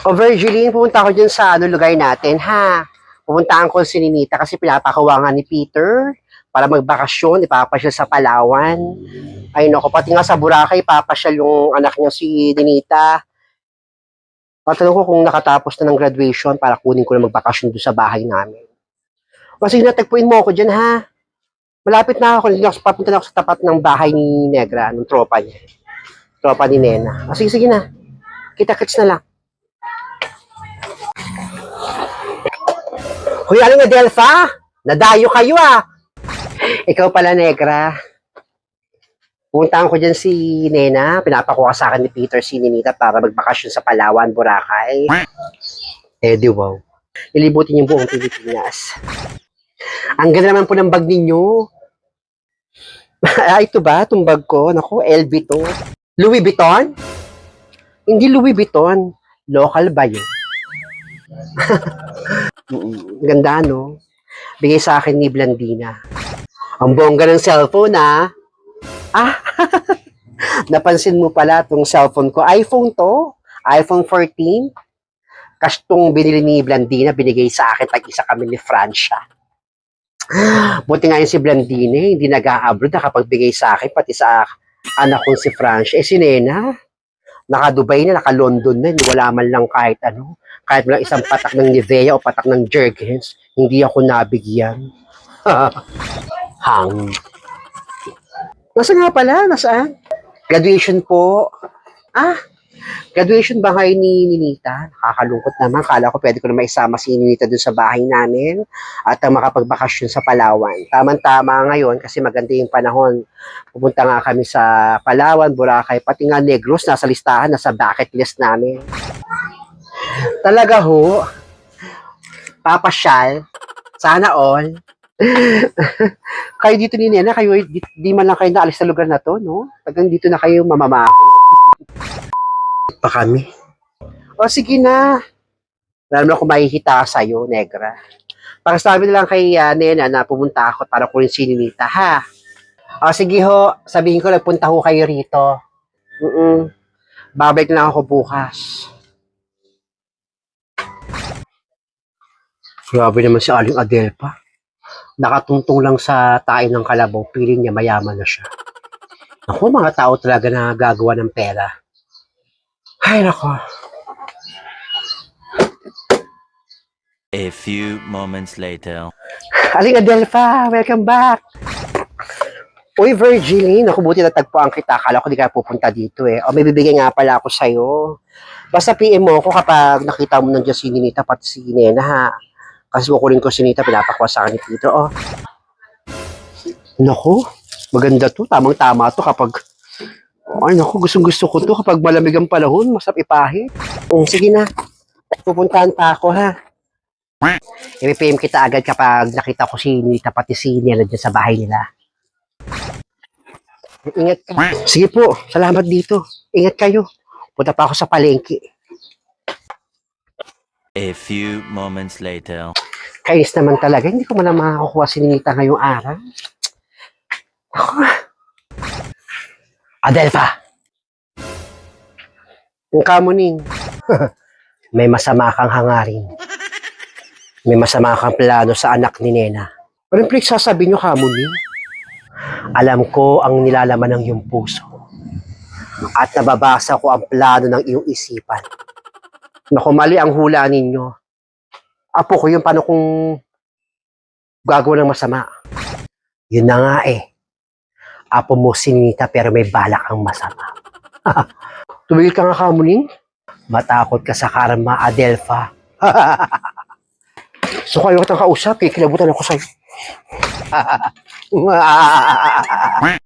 O Virgiline, pupunta ako dyan sa ano, lugar natin, ha? Pupuntaan ko si Ninita kasi pinapakawangan ni Peter para magbakasyon, ipapasyal sa Palawan. Ay nako, pati nga sa Boracay, ipapasyal yung anak niya si Ninita. Patanong ko kung nakatapos na ng graduation para kunin ko na magbakasyon doon sa bahay namin. O sige na, tagpuin mo ako dyan, ha? Malapit na ako papunta na ako sa tapat ng bahay ni Negra, ng tropa niya. Tropa ni Nena. O sige, sige na. Kita-kits na lang. Hoy, aling Adelfa! Nadayo kayo ah! Ikaw pala, Negra. Puntahan ko dyan si Nena. Pinapakuha sa akin ni Peter si Ninita para magbakasyon sa Palawan, Boracay. Eh, di wow. Ilibutin yung buong Pilipinas. Ang ganda naman po ng bag ninyo. ah, ito ba? Itong bag ko? Naku, LV to. Louis Vuitton? Hindi Louis Vuitton. Local ba yun? Mm, Ganda, no? Bigay sa akin ni Blandina. Ang bongga ng cellphone, ah. Ah, napansin mo pala itong cellphone ko. iPhone to. iPhone 14. Kas tong binili ni Blandina, binigay sa akin pag isa kami ni Francia. Buti nga yun si Blandina, eh, hindi nag-a-abroad, nakapagbigay sa akin, pati sa anak kong si Francia. Eh, si Nena, naka-Dubai na, naka-London na, wala man lang kahit ano, kahit lang isang patak ng Nivea o patak ng Jergens, hindi ako nabigyan. Hang. Nasa nga pala? Nasaan? Graduation po. Ah, graduation bahay ni Ninita. Nakakalungkot naman. Kala ko pwede ko na maisama si Ninita dun sa bahay namin at uh, makapagbakasyon sa Palawan. Tama-tama ngayon kasi maganda yung panahon. Pupunta nga kami sa Palawan, Boracay, pati nga Negros, nasa listahan, nasa bucket list namin. Talaga ho, papasyal, sana all. kayo dito ni Nena, kayo di, di man lang kayo naalis sa lugar na to, no? Tagang dito na kayo mamamaho. pa kami. O sige na. Alam mo ako mahihita sa'yo, Negra. Pakasabi na lang kay ah, Nena na pumunta ako para kunin si Ninita, ha? O sige ho, sabihin ko nagpunta ho kayo rito. Mm Babalik na lang ako bukas. Grabe naman si Aling Adelpa. Nakatungtong lang sa tayo ng kalabaw, piling niya mayaman na siya. Ako, mga tao talaga na gagawa ng pera. Ay, nako. A few moments later. Aling Adelfa, welcome back. Uy, Virgiline, ako buti natagpuan kita. Akala ko di ka pupunta dito eh. O may bibigay nga pala ako sa'yo. Basta PM mo ako kapag nakita mo nandiyan si Ninita pati si Nena ha. Kasi kukunin ko si Ninita, pinapakuha sa akin ni Peter. Oh. Naku, maganda to. Tamang-tama to kapag... Ay, naku, gustong-gusto ko to kapag malamig ang panahon. Masap ipahit. Mm, sige na. Pupuntahan pa ako ha. I-PM kita agad kapag nakita ko si Nita pati si Nela dyan sa bahay nila. Ingat ka. Sige po, salamat dito. Ingat kayo. Punta pa ako sa palengke. A few moments later. Kainis naman talaga. Hindi ko man lang makakuha si Nita ngayong araw. Ako. Adelfa! Ang kamuning. May masama kang hangarin. May masama kang plano sa anak ni Nena. Anong pinagsasabi niyo, kamuning? Alam ko ang nilalaman ng iyong puso. At nababasa ko ang plano ng iyong isipan. Naku, mali ang hula ninyo. Apo ko yung paano kung gagawa ng masama. Yun na nga eh. Apo mo sinita pero may balak ang masama. Tumigil ka nga kamuning. Matakot ka sa karma, Adelfa. so kayo kitang kausap, kikilabutan ako sa'yo.